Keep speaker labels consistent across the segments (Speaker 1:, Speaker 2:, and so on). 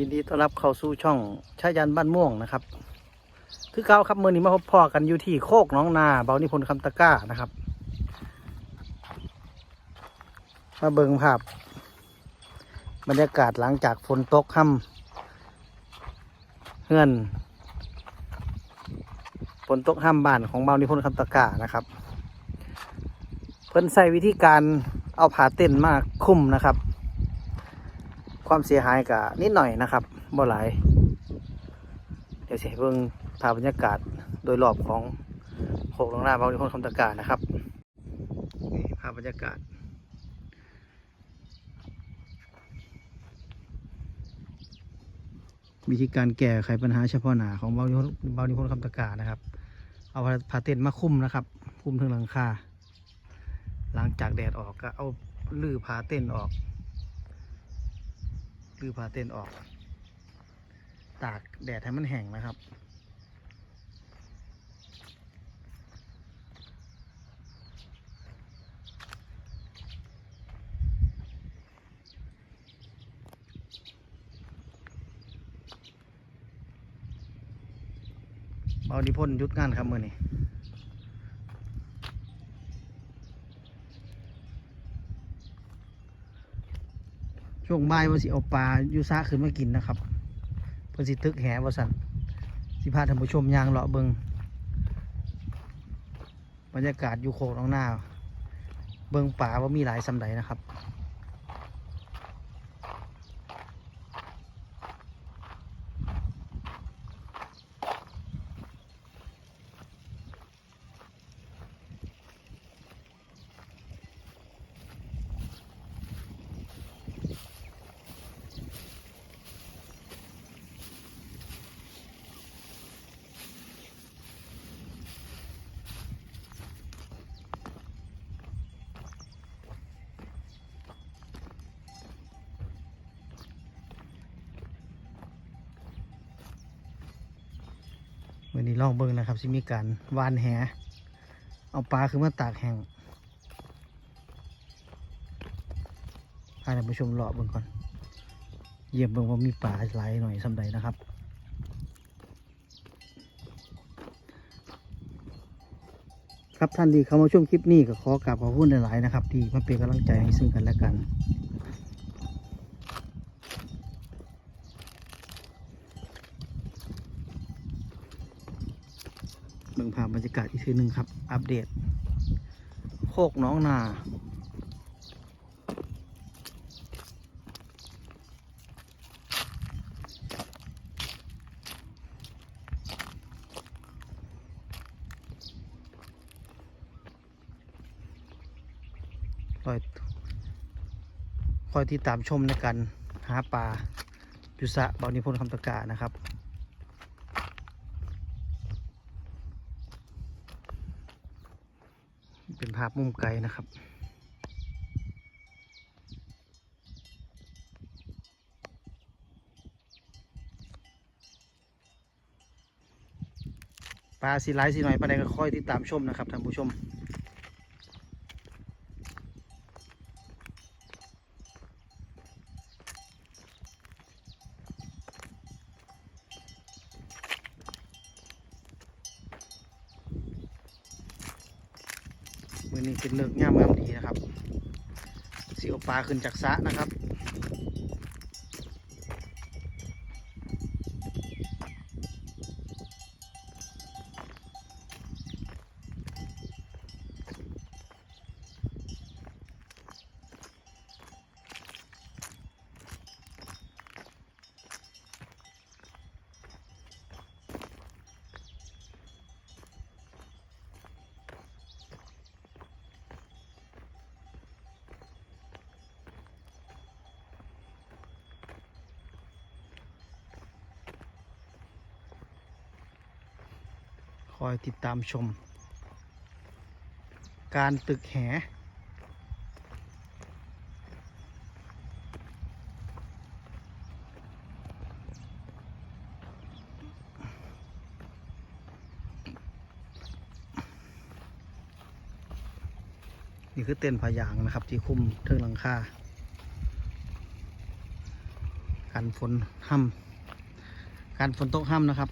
Speaker 1: ยินดีต้อนรับเข้าสู่ช่องชายันบ้านม่วงนะครับคือเก่าครับเมื่อนี้มาพบพ่อกันอยู่ที่โคกน้องนาเบานิพนธ์คำตะกร้านะครับ มาเบิงภาพ บรรยากาศหลังจากฝนตกค่ำเฮือนฝนตกห้ามบ้านของเบานิพนธ์คำตะกร้านะครับ เพิ่นใส่วิธีการเอาผาเต้นมาคลุมนะครับ ความเสียหายกับนิดหน่อยนะครับบ่หลาย เดี๋ยวสิให้เบิ่งภาพบรรยากาศโดยรอบของโขกหลงหน้าบางคนคำตะการนะครับนี่ภาพบรรยากาศ วิธีการแก้ไขปัญหาเฉพาะหน้าของเบานิพนเบานิพนคำตะการนะครับ เอาผ้าเต้นมาคลุมนะครับคลุมถึงหลังคาหลังจากแดดออกก็เอาลื้อผ้าเต้นออก ลือผ้าเต้นออก ตากแดดให้มันแห้งนะครับเบานิพ่นหยุดงานครับมือนี้ ช่วงบ่ายว่าสิเอาปลายูซาขึ้นมากินนะครับเพื่อสิตึกแหว่าสันสิพาท่านผู้ชมยางเลาะเบิงบรรยากาศอยู่โคกน้องหน้า เบิงป่าว่ามีหลายสำไดนะครับ วันนี้ลองเบิ่งนะครับสิมีการวานแห เอาปลาขึ้นมาตากแห้งพาท่านผู้ชมเลาะเบิ่งก่อน เยี่ยมเบิ่งว่ามีปลาไหลหน่อยสำใดนะครับครับท่านที่เข้ามาชมคลิปนี้ก็ขอกราบขอบคุณหลาย ๆ นะครับ ที่มาเป็นกำลังใจให้ซึ่งกันและกัน เบิ่งภาพบรรยากาศอีกทีหนึ่งครับ อัปเดต โคกน้องนาคอยคอยติดตามชมในการหาปลาจุสระบานิพนธ์คำตะกานะครับ เป็น ภาพมุมไกลนะครับ ปลาสีไลท์สีหน่อยปลาใดก็ค่อยติดตามชมนะครับท่านผู้ชม มือนี้เป็นเลิกง่ามงามดีนะครับสีอปลาขึ้นจากสะนะครับ คอยติดตามชม การตึกแห นี่คือเต้นพยางนะครับ ที่คุ้มเทิงหลังคากันฝนห้ำการฝนตกห้ำนะครับ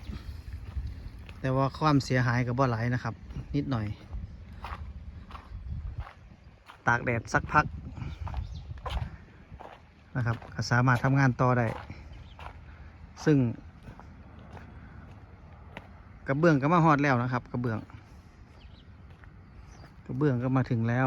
Speaker 1: แต่ว่าความเสียหายกับบ่หลายนะครับ นิดหน่อย ตากแดดสักพักนะครับก็สามารถทำงานต่อได้ ซึ่ง กระเบื้องก็มาหอดแล้วนะครับ กระเบื้อง กระเบื้องก็มาถึงแล้ว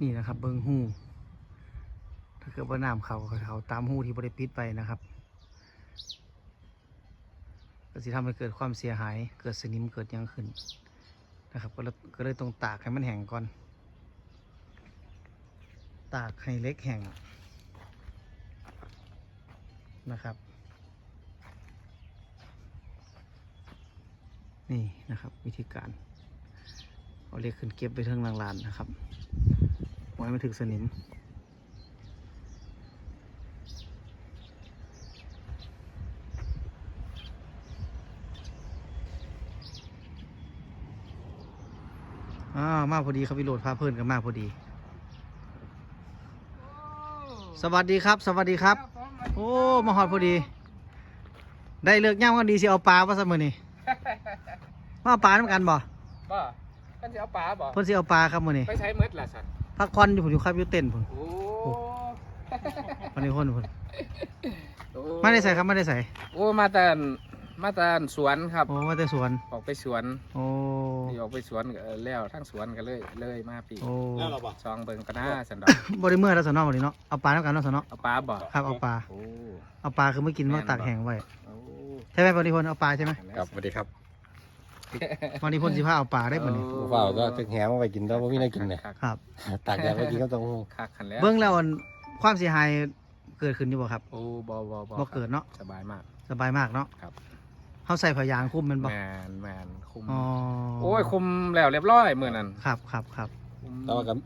Speaker 1: นี่นะครับ เบิงหูถ้าเกิดว่าน้ำเขาเขาตามหูที่บริปิดไปนะครับก็สิทำให้เกิดความเสียหาย เกิดสนิมเกิดยังขึ้นนะครับ ก็เลยก็เลยต้องตากให้มันแห้งก่อน ตากให้เล็กแห้งนะครับ นี่นะครับวิธีการเอาเล็กขึ้นเก็บไปเทิงลานนะครับ ไว้ไม่ถึงสนิม อ่า มาพอดีครับวิโรดพาเพื่อนกันมาพอดี สวัสดีครับ สวัสดีครับ โอ้ มาหอดพอดี ได้เลือกย่างกันดีสิเอาปลาว่าเสมอนี่มาเอาปลาน้ำกันบ่
Speaker 2: บ่ก็จะเอาปลาบ่
Speaker 1: เพิ่นสิเอาปลาครับมื้อนี้
Speaker 2: ไปใช้เม็ดล่ะสัตว์
Speaker 1: พักผ่อนอยู่ผมอยู่ครับอยู่เต้นผม
Speaker 2: โอ้
Speaker 1: วันนี้คนผม
Speaker 2: โอ้
Speaker 1: ไม่ได้ใส่ครับไม่ได้ใส่
Speaker 2: โอ้มาแต่มาแต่สวนครับ
Speaker 1: โอ้มาแต่สวน
Speaker 2: ออกไปสวน
Speaker 1: โอ้
Speaker 2: ที่ออกไปสวนก็เออแล้วทั้งสวนก็เลยเลยมาปี
Speaker 1: โอ้
Speaker 2: ซองเบิ่งก็น่าสันดอก
Speaker 1: บริเมื่อแล้วสนอวันนี้เนาะเอาปลาน้ำกันเนาะสนอ
Speaker 2: เอาปลาบ่
Speaker 1: ครับเอาปลา
Speaker 2: โอ้
Speaker 1: เอาปลาคือเมื่อกินมาตากแห้งไว้
Speaker 2: โอ้
Speaker 1: ใช่ไหมบริพลเอาปลาใช่ไหม
Speaker 3: ครับสวัสดีครับ
Speaker 1: บริพลสิพาเอาปลาได้มื้อนี้
Speaker 3: ผู้เฝ้าก็ตึกแหมาไปกินแล้วไม่ได้กินเนี่ย
Speaker 2: คัก
Speaker 1: ครับ
Speaker 3: ตากแดดไปกินก็ต้อง
Speaker 2: คักขันแล้ว
Speaker 1: เบื้องแล้วอันความเสียหายเกิดขึ้นอยู่บ่ครับ
Speaker 2: โอ้บ่บ่บ่
Speaker 1: บ่เกิดเนาะ
Speaker 2: สบายมาก
Speaker 1: สบายมากเนาะ
Speaker 2: ครับ
Speaker 1: เขาใส่ผ้ายางคลุมแมันบ่
Speaker 2: แมนแมนคุม
Speaker 1: อ๋อ
Speaker 2: โอ้ยคุมแล้วเรียบร้อยมื้อนั้น
Speaker 1: ครับครับครับ
Speaker 2: คุม
Speaker 3: แต่ว่ากับ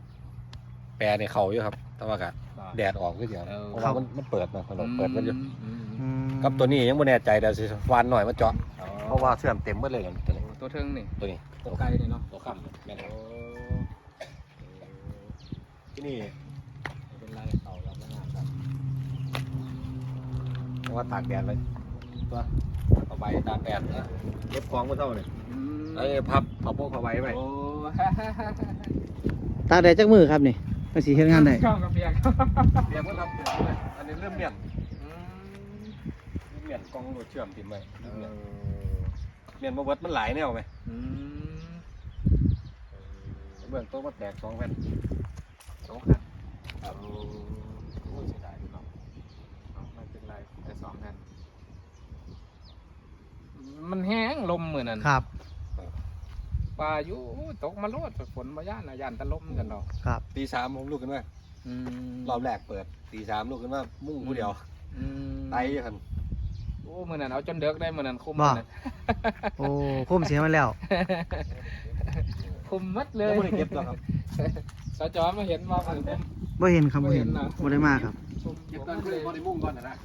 Speaker 3: แปรในเขาอยู่ครับแต่ว่ากับ
Speaker 2: บ่
Speaker 3: แดดออกก็เดี๋ยว
Speaker 2: เออ
Speaker 3: เพราะว่ามันมันเปิดมาเราเปิดมันอยู่
Speaker 2: อืม
Speaker 1: อืม
Speaker 3: กับตัวนี้ยังไม่แน่ใจเดี๋ยวสิฟันหน่อยมาเจาะ
Speaker 2: อ๋อ
Speaker 3: เพราะว่าเสื่อมเต็มหมดเลยกัน ตัวนี้
Speaker 2: ตัวเทิงนี่
Speaker 3: ตัวนี้
Speaker 2: ตัวไกลนี่เนาะ
Speaker 3: ตัวข้ามแม่น
Speaker 2: โอ้
Speaker 3: ที่นี่
Speaker 2: ไม่เป็นไรเขารับงานครับ
Speaker 3: เพราะว่าตากแดดเลยตัวเอาใบตากแดดนะเก็บของมาเท่าเนี่ยไอ้พับพับพวกเอาไว้ไว้
Speaker 2: โอ้
Speaker 1: ตากแดดจักมือครับนี่ไปสิเฮ็ดงานได้
Speaker 2: ช่องกับเบียร์
Speaker 3: เรียกว่าทำเปลี่ยนเลยอันนี้เริ่มเมียนเมียนกองรถเชื่อมติดไว้ เริ่มเมียนเมียนมาเบิดมันหลายแนวไหม
Speaker 2: อืม
Speaker 3: เบื้องต้นมาแตกสองแผ่น
Speaker 2: สองคันครับโอ้ยเสียดายพี่น้องเอาไม่เป็นไรแต่สองคันมันแห้งลมเหมือนนั่น
Speaker 1: ครับ
Speaker 2: ปลาอยู่โอ้ยตกมาโลดฝนมาย่านนะย่านตะลมกันเนาะ
Speaker 1: ครับ
Speaker 3: ตีสามผมลุกขึ้นมา
Speaker 2: อืม
Speaker 3: รอบแรกเปิดตีสามลุกขึ้นมามุ่งผู้เดียว
Speaker 2: อืม
Speaker 3: ไตหัน
Speaker 2: โอ้มือนั้นเอาจนเด็กได้มือนั้นคุม
Speaker 1: บ่
Speaker 2: มื้อนั้น
Speaker 1: โอ้คุ้มเสียมันแล้ว
Speaker 2: คุมมัดเล
Speaker 3: ยัง
Speaker 2: ย
Speaker 3: ไม่ได้เก็บหรอกครับ
Speaker 2: สจอมาเห็นมาผม
Speaker 1: บ่เห็นครับบ่เห็น
Speaker 2: บ่เห็นน่ะ
Speaker 1: บ่ได้มากครับ
Speaker 2: คุม
Speaker 3: เก็บ
Speaker 2: ผม
Speaker 3: ตั้ง
Speaker 2: มัด
Speaker 3: เค
Speaker 2: เล
Speaker 3: รื่อง
Speaker 2: ย
Speaker 3: พอได้มุ่งก่อนนะนะ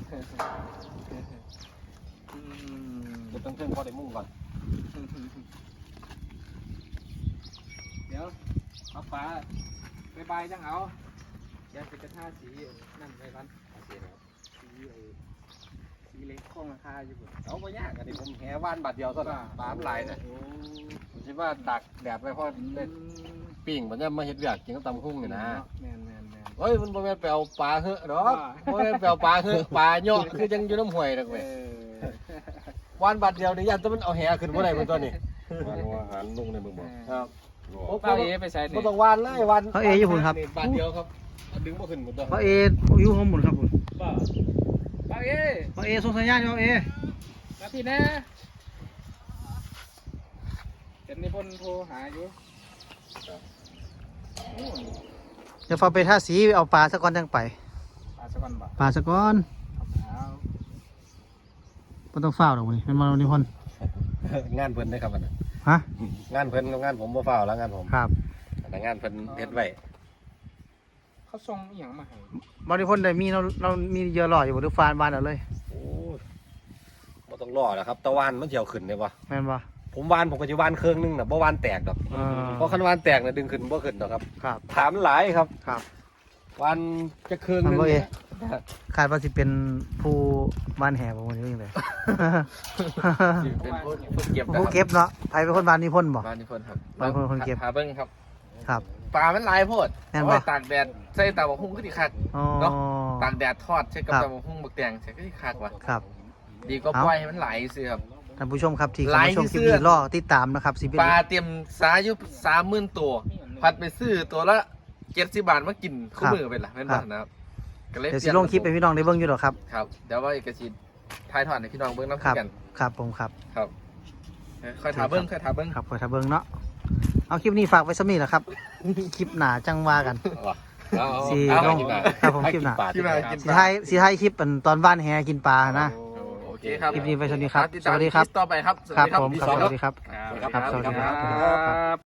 Speaker 2: อืม
Speaker 3: เก็บตั้งเครื่องพอได้มุ่งก่อน
Speaker 2: เดี๋ยวเอาฟ้าไปบายจังเอาเดี๋ยวจะกระท่าสีนั่นไปบ้านสีไอ้ สีเล็กข้องราคาอยู่บน
Speaker 3: เอาไปยากอันนี้ผมแห่ว่านบาทเดียวก็ได้ปลามันหลายนะผมคิดว่าตากแดดไปเพราะได้ปิ้งมันจะมาเห็ดเวียกกินกับตำคุ้งนี่นะ
Speaker 2: แมนแมนแมน
Speaker 3: เฮ้ยมันบ่แม่นไปเอาปลาเหอะดอก
Speaker 2: ว่า
Speaker 3: บ่แม่นไปเอาปลาเหอะปลาเยอะคือยังอยู่น้ำห้วยดอก
Speaker 2: เอ
Speaker 3: เว้ย
Speaker 2: อ
Speaker 3: วานบาทเดียวนี่ยันแต้องมันเอาแหขึ้นบ่ได้เพิ่นตัวนี้
Speaker 4: วานอาหารลงในเมืองบ่
Speaker 3: ครับ
Speaker 2: โอ้ป้าเอไปใส่
Speaker 3: บ่
Speaker 2: เนี่ย
Speaker 3: ต้องวานเลยวาน
Speaker 1: เขาเออยู่พุ่นครับ
Speaker 3: บาทเดียวครับเอาดึงบ่ขึ้นหมดตัว
Speaker 1: เพราะเออยู่ข้างบนครับผม
Speaker 2: ป้า ป้าเอ
Speaker 1: เพราะเอส่งสัญญาณอยู่เพราะเอ
Speaker 2: มาพี่นะเห็นนิพนธ์โทรหาอยู่โอ้
Speaker 1: เดี๋ยวฟ้าไปท่าสีไปเอาปลาสักก้อนจังไป
Speaker 2: ปลาสะกอนบ่
Speaker 1: ปลาสักก้อน
Speaker 2: เอา
Speaker 1: บ่ต้องเฝ้าวดอกมื้อนี้เป็นมาวันนี้พ่น
Speaker 3: งานเพิ่นได้ครับอันนั้น
Speaker 1: ฮะ
Speaker 3: งานเพิ่นกับงานผมบ่ฟ้าวแล้วงานผม
Speaker 1: ครับ
Speaker 3: พนักงานเพิ่นเฮ็ดไว้
Speaker 5: เขาส่งอหย่างมาให้
Speaker 1: บริพนได้มีเราเรามีเยอะหล่ออยู่บนฟานบานเอาเลย
Speaker 3: โอ้ยบ่ต้องรอแล้วครับตะวันมันสิเอาขึ้นได้บ่
Speaker 1: แม่นบ่
Speaker 3: ผมวานผมก็สิวานเครื่องนึงน่ะบ่วานแตกดอก
Speaker 1: เออ
Speaker 3: เพราะคันวานแตกน่ะดึงขึ้นบ่ขึ้นดอกครับ
Speaker 1: ครับ
Speaker 3: ถามหลายครับ
Speaker 1: ครับ
Speaker 3: วานจะเครื่อง
Speaker 1: อั
Speaker 3: นึ
Speaker 1: น
Speaker 3: ง
Speaker 1: บ่เอ
Speaker 3: เนี่ย
Speaker 1: คาดว่าสิเป็นผู้บ้านแห่บ่คนนี้ยังไง
Speaker 2: เป็นผู้ผู้เก็บนะ
Speaker 1: ผู้
Speaker 2: ครับ
Speaker 1: เก็บเนาะใครเป็นคนบ้านนิพนธ์บ่
Speaker 2: บ้านนิพนธ์ครับ
Speaker 1: บ้านนิพนธ์คนเก็บ
Speaker 2: หาเบิ้งครับ
Speaker 1: ครับ
Speaker 2: ปลามันหลายโพด
Speaker 1: แม่นบ่
Speaker 2: เอาไว้ตากแดดใส่ตาบกหุ้งก็ดีคัก
Speaker 1: อ๋อ
Speaker 2: เนาะ ตากแดดทอดใช้กับ
Speaker 1: ครับ
Speaker 2: ตาบกหุ้งบักแตงใช้ก็ดีคักว่ะ
Speaker 1: ครับ
Speaker 2: ดีก็
Speaker 1: เอา
Speaker 2: ปล่อยให้มันไหลซื้อครับ
Speaker 1: ท่านผู้ชมครับที่
Speaker 2: หลา
Speaker 1: เข้ายมาชมคลิป
Speaker 2: ที่เสื้
Speaker 1: นี้
Speaker 2: อ
Speaker 1: รอติดตามนะครับสิเป็น
Speaker 2: ปลาเตรียมสายุสามหมื่นตัวพัดไปซื้อตัวละเจ็ดสิบบาทมากินคู่มือไปละแม่นบ้านนะครับก็เลย
Speaker 1: เดี๋ยว
Speaker 2: เป
Speaker 1: สิ
Speaker 2: ลี่ยน
Speaker 1: ลงคลิปให้พี่น้องได้เบิ่งอยู่หรอกครับ
Speaker 2: ครับเดี๋ยวว่าเอกชิตทายทอดให้พี่น้องเบิ้งน้ำ
Speaker 1: ครับ
Speaker 2: กัน
Speaker 1: ครับผมครับ
Speaker 2: ครับเอ้ยค่อยถามเบิ้งค่อยถามเบิ้ง
Speaker 1: ครับขอถ้าเบิ่งเนาะ เอาคลิปนี้ฝากไว้สำนี้แหละครับ คลิปหน้าจังว่ากัน
Speaker 3: เอาเอา
Speaker 1: สิ
Speaker 3: เอา
Speaker 1: ลง
Speaker 3: เอา
Speaker 1: ครับผมคลิปหน้า
Speaker 3: ปล
Speaker 2: ที่มากิน
Speaker 1: สีไทายสีไทายคลิปอันตอนบ้านแฮกินปลานะ
Speaker 2: โอเคครับ
Speaker 1: คลิปนี้ไว้เท่านี้ครับ
Speaker 2: ติดตาม
Speaker 1: สวัสดีครับ
Speaker 2: ลิปต่อไปครับ
Speaker 1: ครับ
Speaker 2: สวัส
Speaker 1: ผม
Speaker 2: ดี
Speaker 1: ครับสวัสดีครับ
Speaker 2: ครับ
Speaker 1: ครับ สวัสดีครับ
Speaker 5: ครับ